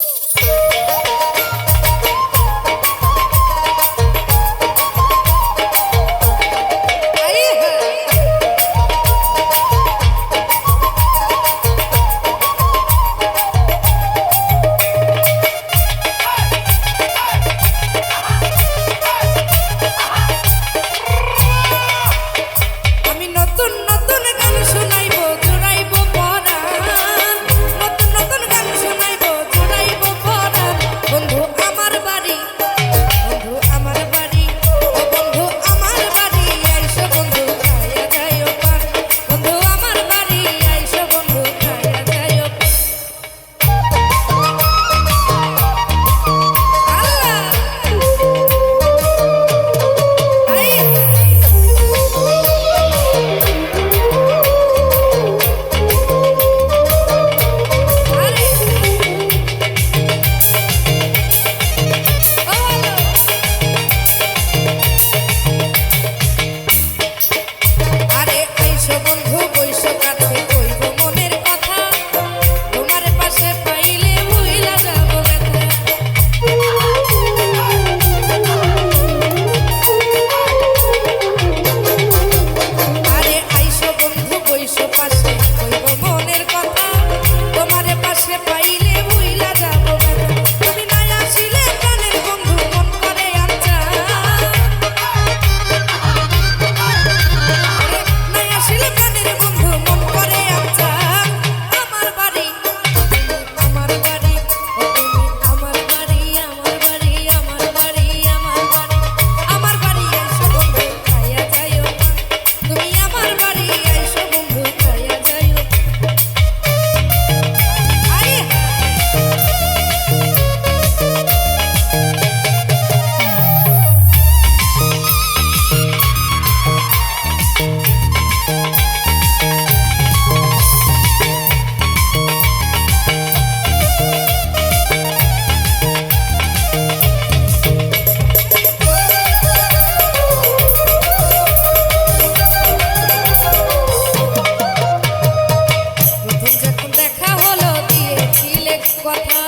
Oh. বন্ধু দেখা হলো দিয়েছিলে কথা।